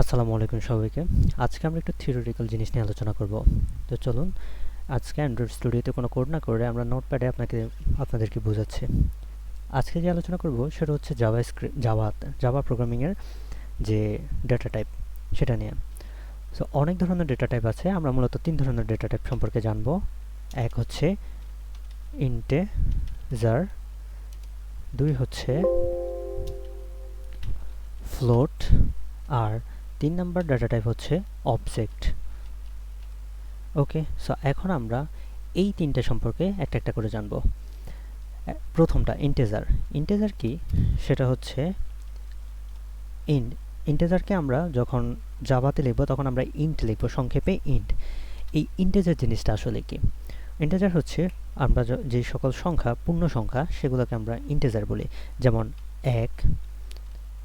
আসসালামু আলাইকুম সবাইকে। আজকে আমরা একটু থিওরিটিক্যাল জিনিস নিয়ে আলোচনা করব। তো চলুন, আজকে অ্যান্ড্রয়েড স্টুডিওতে কোনো কোড না করে আমরা নোটপ্যাডে আপনাকে, আপনাদেরকে বোঝাচ্ছি। আজকে যে আলোচনা করব সেটা হচ্ছে জাভা স্ক্রিপ্ট জাভা জাভা প্রোগ্রামিংয়ের যে ডেটা টাইপ সেটা নিয়ে। সো অনেক ধরনের ডেটা টাইপ আছে। আমরা মূলত তিন ধরনের ডেটা টাইপ সম্পর্কে জানব। এক হচ্ছে ইন্টেজার দুই হচ্ছে ফ্লোট আর তিন নাম্বার ডাটা টাইপ হচ্ছে অবজেক্ট ওকে সো এখন আমরা এই তিনটে সম্পর্কে একটা একটা করে জানব। প্রথমটা ইন্টেজার ইন্টেজার কি? সেটা হচ্ছে ইন্ট ইন্টেজারকে আমরা যখন জাভাতে লিখব, তখন আমরা ইন্ট লিখব, সংক্ষেপে ইন্ট এই ইন্টেজার জিনিসটা আসলে কি? ইন্টেজার হচ্ছে আমরা যে সকল সংখ্যা, পূর্ণ সংখ্যা, সেগুলোকে আমরা ইন্টেজার বলি। যেমন এক,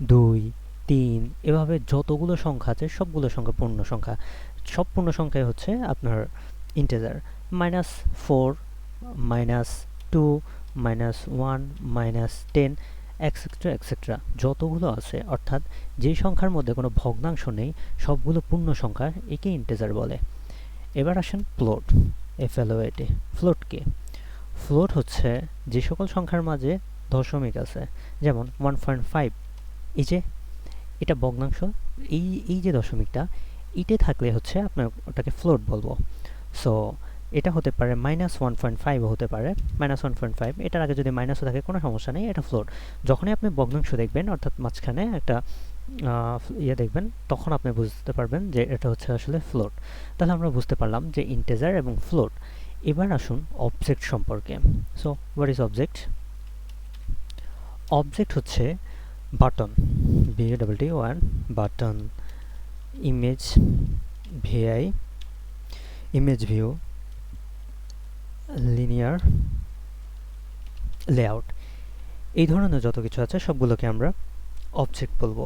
দুই তিন, এভাবে যতগুলো সংখ্যা আছে সবগুলো সংখ্যা পূর্ণ সংখ্যা। সব পূর্ণ সংখ্যাই হচ্ছে আপনার integer minus four minus two minus one minus ten etcetera etcetera যতগুলো আছে, অর্থাৎ যে সংখ্যার মধ্যে কোনো ভগ্নাংশ নেই, সবগুলো পূর্ণ সংখ্যা একে ইন্টেজার বলে। এবার আসেন ফ্লোট এফ এল এটি ফ্লোট কি। ফ্লোট হচ্ছে যে সকল সংখ্যার মাঝে দশমিক আছে, যেমন ওয়ান পয়েন্ট ফাইভ এই যে এটা ভগ্নাংশ। এই এই যে দশমিকটা ইটে থাকলে হচ্ছে আপনার ওটাকে ফ্লোট বলব। সো এটা হতে পারে মাইনাস ওয়ান পয়েন্ট ফাইভও হতে পারে। মাইনাস ওয়ান পয়েন্ট ফাইভ এটার আগে যদি মাইনাসও থাকে, কোনো সমস্যা নেই, এটা ফ্লোট যখনই আপনি ভগ্নাংশ দেখবেন, অর্থাৎ মাঝখানে একটা ইয়ে দেখবেন, তখন আপনি বুঝতে পারবেন যে এটা হচ্ছে আসলে ফ্লোট তাহলে আমরা বুঝতে পারলাম যে ইন্টেজার এবং ফ্লোট এবার আসুন অবজেক্ট সম্পর্কে। So what is object object হচ্ছে বাটন ওয়ান বাটন ইমেজ ভিআই ইমেজ ভিউ লিনিয়ার লেআউট এই ধরনের যত কিছু আছে, সবগুলোকে আমরা অবজেক্ট বলব।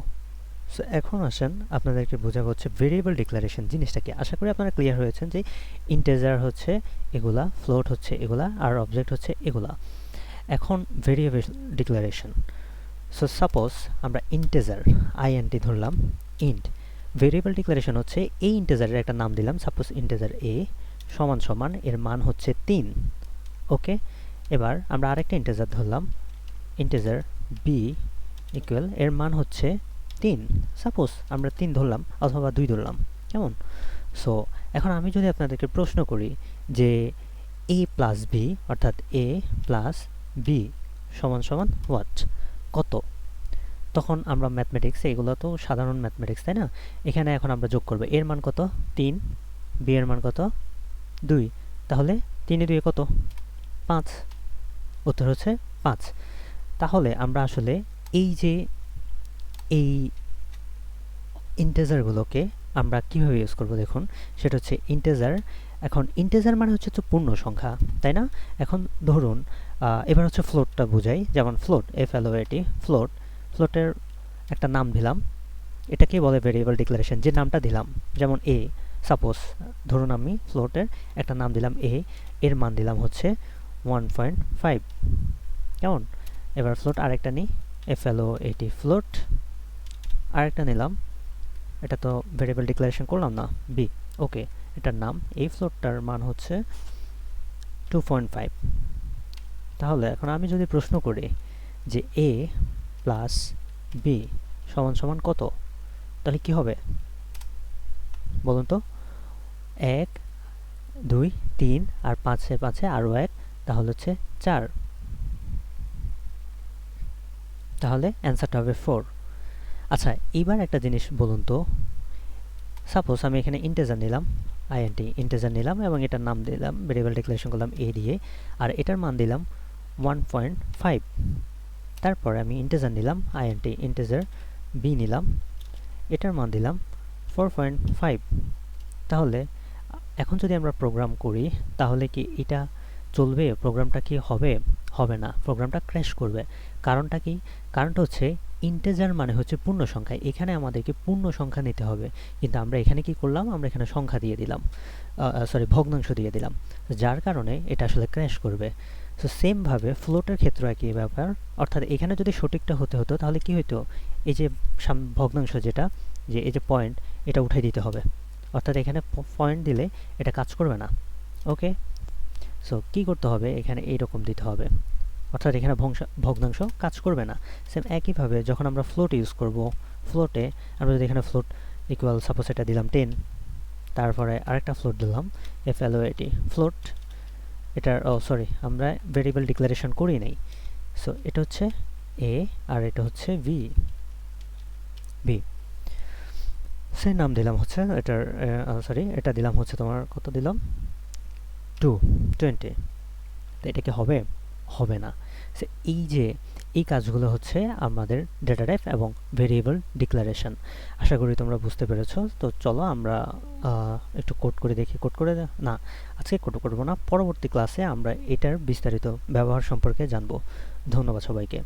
সো এখন আসেন, আপনাদেরকে বোঝাবো হচ্ছে ভেরিয়েবল ডিক্লারেশন জিনিসটা কি। আশা করি আপনারা ক্লিয়ার হয়েছেন যে ইন্টেজার হচ্ছে এগুলা ফ্লোট হচ্ছে এগুলা, আর অবজেক্ট হচ্ছে এগুলা। এখন ভেরিয়েবল ডিক্লারেশন সো সাপোজ আমরা ইন্টেজার আইএনটি ধরলাম ইন্ট ভেরিয়েবল ডিক্লারেশন হচ্ছে এই ইন্টেজারের একটা নাম দিলাম সাপোজ ইন্টেজার এ সমান সমান এর মান হচ্ছে তিন, ওকে? এবার আমরা আরেকটা ইন্টেজার ধরলাম ইন্টেজার বি ইকুয়াল এর মান হচ্ছে তিন। সাপোজ আমরা তিন ধরলাম অথবা দুই ধরলাম, কেমন? সো এখন আমি যদি আপনাদেরকে প্রশ্ন করি যে এ প্লাস বি অর্থাৎ এ প্লাস বি সমান সমান হোয়াট কত? তখন আমরা ম্যাথমেটিক্স এগুলো তো সাধারণ ম্যাথমেটিক্স তাই না? এখানে এখন আমরা যোগ করব। এর মান কত? তিন। বি এর মান কত? দুই। তাহলে তিনে দুয়ে কত? পাঁচ। উত্তর হচ্ছে পাঁচ। তাহলে আমরা আসলে এই যে এই ইন্টেজারগুলোকে আমরা কীভাবে ইউজ করব দেখুন, সেটা হচ্ছে ইন্টেজার এখন ইন্টেজার মানে হচ্ছে তো পূর্ণ সংখ্যা, তাই না? এখন ধরুন এবার হচ্ছে ফ্লোটটা বোঝাই, যেমন ফ্লোট এফ এল এটি ফ্লোট ফ্লোটের একটা নাম দিলাম। এটাকেই বলে ভেরিয়েবল ডিক্লারেশন যে নামটা দিলাম, যেমন এ সাপোজ ধরুন আমি ফ্লোটের একটা নাম দিলাম এ এর মান দিলাম হচ্ছে ওয়ান পয়েন্ট ফাইভ কেমন? এবার ফ্লোট আরেকটা নিই এফ এল এটি ফ্লোট আরেকটা নিলাম। এটা তো ভেরিয়েবল ডিক্লারেশন করলাম না বি ওকে এটার নাম, এই ফ্লোরটার মান হচ্ছে টু পয়েন্ট ফাইভ তাহলে এখন আমি যদি প্রশ্ন করি যে এ প্লাস বি সমান সমান কত, তাহলে কি হবে? বলুন তো, এক, দুই, তিন আর পাঁচে পাঁচে আরও এক, তাহলে হচ্ছে চার। তাহলে অ্যান্সারটা হবে ফোর আচ্ছা এইবার একটা জিনিস বলুন তো সাপোজ আমি এখানে ইন্টেজার নিলাম আইএনটি ইন্টেজার নিলাম এবং এটার নাম দিলাম ভেরিয়েবল ডিক্লারেশন করলাম এ দিয়ে আর এটার মান দিলাম ওয়ান পয়েন্ট ফাইভ তারপরে আমি ইন্টেজার নিলাম আইএনটি ইন্টেজার বি নিলাম, এটার মান দিলাম ফোর পয়েন্ট ফাইভ তাহলে, এখন যদি আমরা প্রোগ্রাম করি, তাহলে কি এটা চলবে? প্রোগ্রামটা কি হবে? হবে না। প্রোগ্রামটা ক্র্যাশ করবে। কারণটা কি? কারণটা হচ্ছে ইন্টেজার মানে হচ্ছে পূর্ণ সংখ্যা। এখানে আমাদেরকে পূর্ণ সংখ্যা নিতে হবে। কিন্তু আমরা এখানে কি করলাম? আমরা এখানে সংখ্যা দিয়ে দিলাম। সরি ভগ্নাংশ দিয়ে দিলাম। যার কারণে এটা আসলে ক্র্যাশ করবে। সো সেমভাবে ফ্লোটের ক্ষেত্রে একই ব্যাপার। অর্থাৎ এখানে যদি সঠিকটা হতে হতো, তাহলে কি হতো এই যে ভগ্নাংশ যেটা, যে এই যে পয়েন্ট এটা উঠাই দিতে হবে। অর্থাৎ এখানে পয়েন্ট দিলে এটা কাজ করবে না। ওকে সো কি করতে হবে? এখানে এইরকম দিতে হবে। অর্থাৎ এখানে ভগ্নাংশ কাজ করবে না। সেম একইভাবে যখন আমরা ফ্লোট ইউজ করব ফ্লোটে আমরা যদি এখানে ফ্লোট ইকুয়াল সাপোজ এটা দিলাম টেন তারপরে আরেকটা ফ্লোট দিলাম এফ এল এটি ফ্লোট এটার ও সরি আমরা ভেরিয়েবল ডিক্লারেশন করি নাই। সো এটা হচ্ছে এ আর এটা হচ্ছে ভি ভি সে নাম দিলাম হচ্ছে এটার সরি এটা দিলাম হচ্ছে তোমার কত দিলাম? টু টোয়েন্টি তো এটা কি হবে? হবে না। এই যে, এই কাজগুলো হচ্ছে আমাদের ডেটা টাইপ এবং ভেরিয়েবল ডিক্লারেশন আশা করি তোমরা বুঝতে পেরেছ। তো চলো আমরা একটু কোড করে দেখি। কোড করে না, আজকে কোড করব না। পরবর্তী ক্লাসে আমরা এটার বিস্তারিত ব্যবহার সম্পর্কে জানব। ধন্যবাদ সবাইকে।